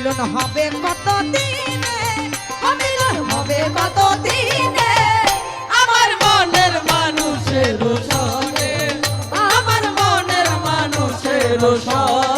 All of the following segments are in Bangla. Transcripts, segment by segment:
মিলন হবে কত দিনে মিলন হবে কত দিনে আমার মনের মানুষের সনে আমার মনের মানুষের সনে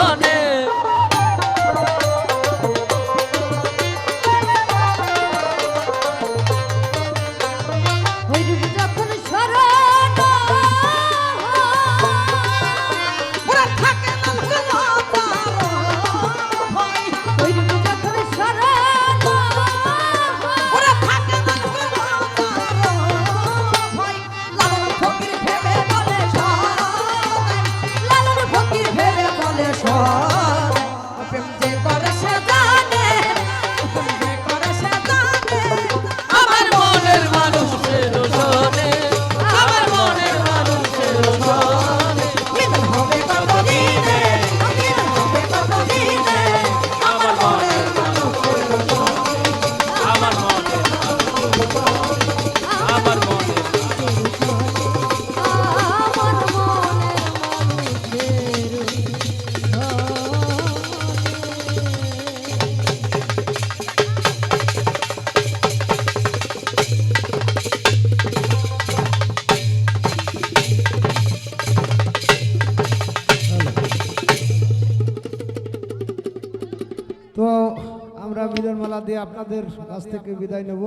说。তো আমরা মিলনমালা দিয়ে আপনাদের কাছ থেকে বিদায় নেব।